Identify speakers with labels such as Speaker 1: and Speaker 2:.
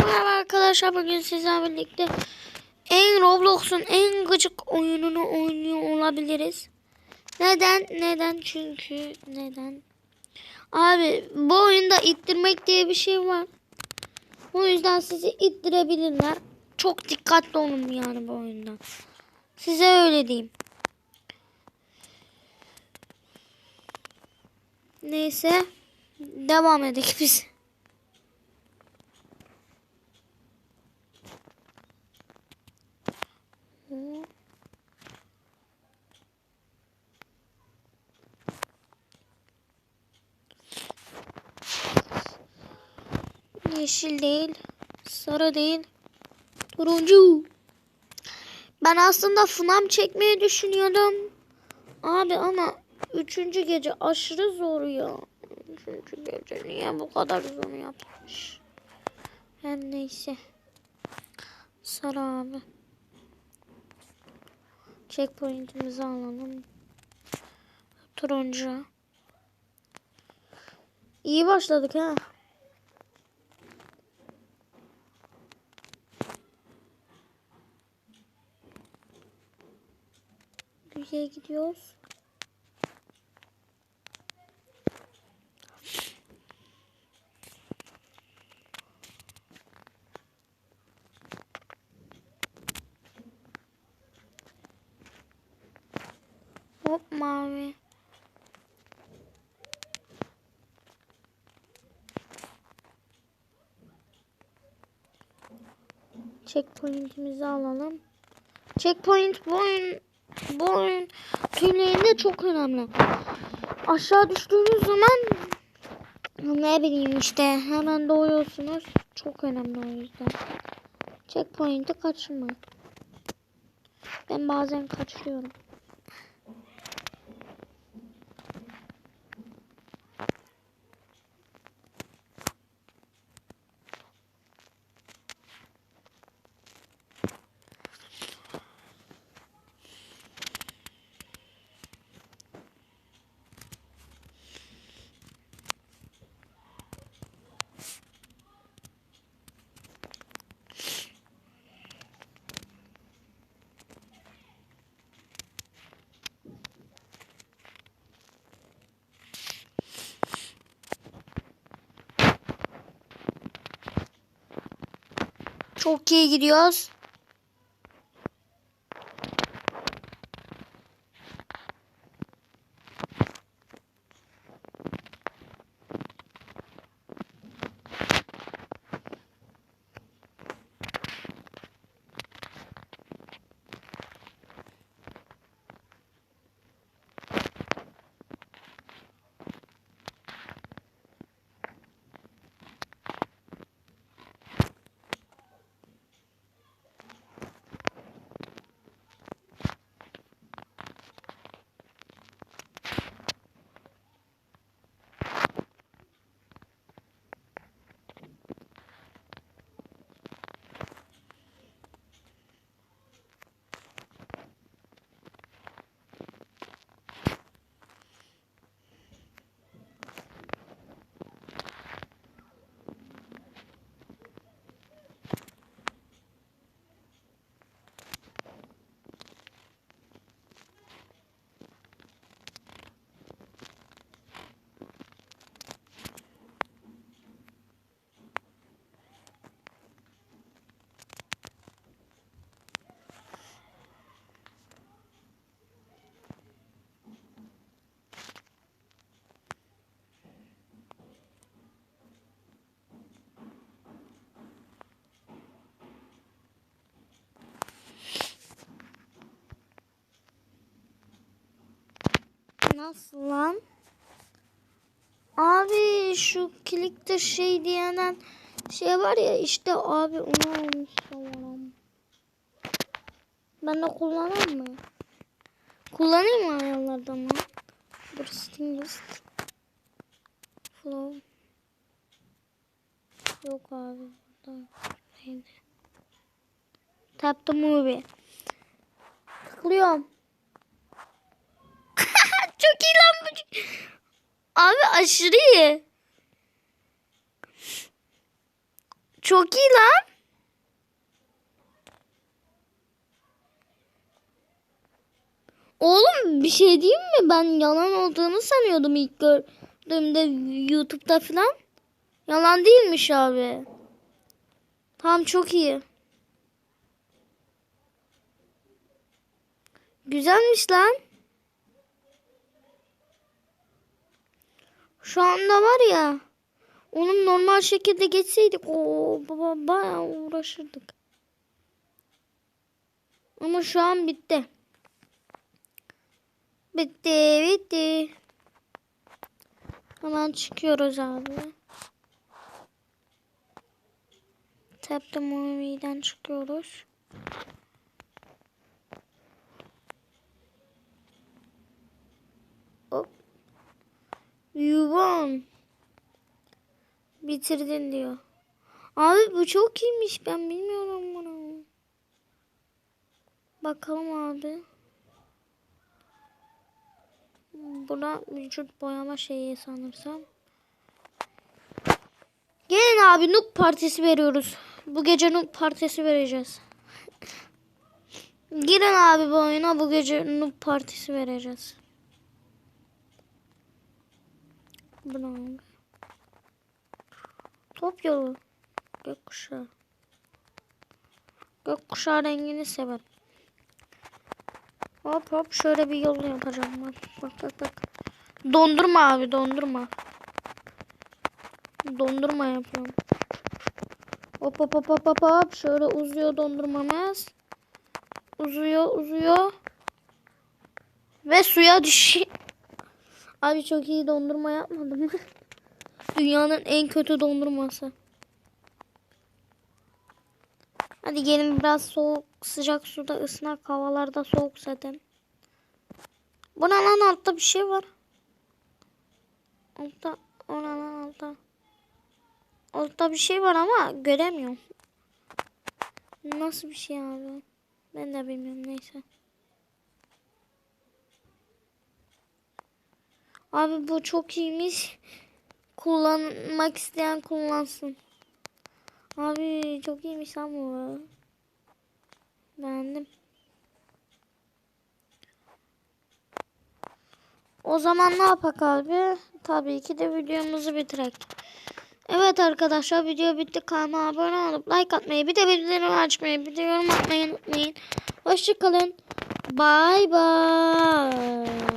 Speaker 1: Merhaba arkadaşlar bugün sizlerle birlikte en Roblox'un en gıcık oyununu oynuyor olabiliriz. Neden? Neden? Çünkü neden? Abi bu oyunda ittirmek diye bir şey var. O yüzden sizi ittirebilirler. Çok dikkatli olun yani bu oyunda. Size öyle diyeyim. Neyse devam edelim biz. Yeşil değil, sarı değil, turuncu. Ben aslında FNAM çekmeyi düşünüyordum. Abi ama üçüncü gece aşırı zor ya. Üçüncü gece niye bu kadar zor yapmış? Her neyse. Sarı abi. Checkpoint'imizi alalım. Turuncu. İyi başladık ha. Güzel gidiyoruz. Hop mavi. Checkpoint'imizi alalım. Checkpoint bu oyun bu oyun tümlerinde çok önemli. Aşağı düştüğünüz zaman ne bileyim işte hemen doğuyorsunuz. Çok önemli o yüzden. Checkpoint'i kaçırmayın. Ben bazen kaçırıyorum. Çok iyi gidiyoruz. Nasıl lan? Abi şu klikte şey diyenen şey var ya işte abi onu almışım. Ben de kullanayım mı? Kullanayım mı ayarlardan mı? Dur Stingist. Flow. Yok abi burada. Neydi? Tap the movie. Tıklıyorum. Çok iyi lan. Abi aşırı iyi. Çok iyi lan. Oğlum bir şey diyeyim mi? Ben yalan olduğunu sanıyordum ilk gördüğümde YouTube'da falan. Yalan değilmiş abi. Tamam çok iyi. Güzelmiş lan. Şu anda var ya. Onun normal şekilde geçseydik o baba bayağı uğraşırdık. Ama şu an bitti. Bitti, bitti. Hemen çıkıyoruz abi. Tap the movie'den çıkıyoruz. Bitirdin diyor. Abi bu çok iyiymiş. Ben bilmiyorum bunu. Bakalım abi. Buna vücut boyama şeyi sanırsam. Gelin abi noob partisi veriyoruz. Bu gece noob partisi vereceğiz. Girin abi bu oyuna bu gece noob partisi vereceğiz. Abi? Top yolu. Gökkuşağı. Gökkuşağı rengini sever. Hop hop şöyle bir yol yapacağım. Bak bak bak. bak. Dondurma abi dondurma. Dondurma yapıyorum. Hop hop hop hop hop hop. Şöyle uzuyor dondurmamız. Uzuyor uzuyor. Ve suya düşüyor. Abi çok iyi dondurma yapmadım? Dünyanın en kötü dondurması. Hadi gelin biraz soğuk sıcak suda ısınak havalarda soğuk zaten. Bu ne lan altta bir şey var. Altta o ne lan altta. Altta bir şey var ama göremiyorum. Nasıl bir şey abi? Ben de bilmiyorum neyse. Abi bu çok iyiymiş. Kullanmak isteyen kullansın. Abi çok iyiymiş lan bu. Beğendim. O zaman ne yapak abi? Tabii ki de videomuzu bitirek. Evet arkadaşlar video bitti. Kanalıma abone olup like atmayı bir de bildirim açmayı bir de yorum atmayı unutmayın. Hoşçakalın. Bye bye.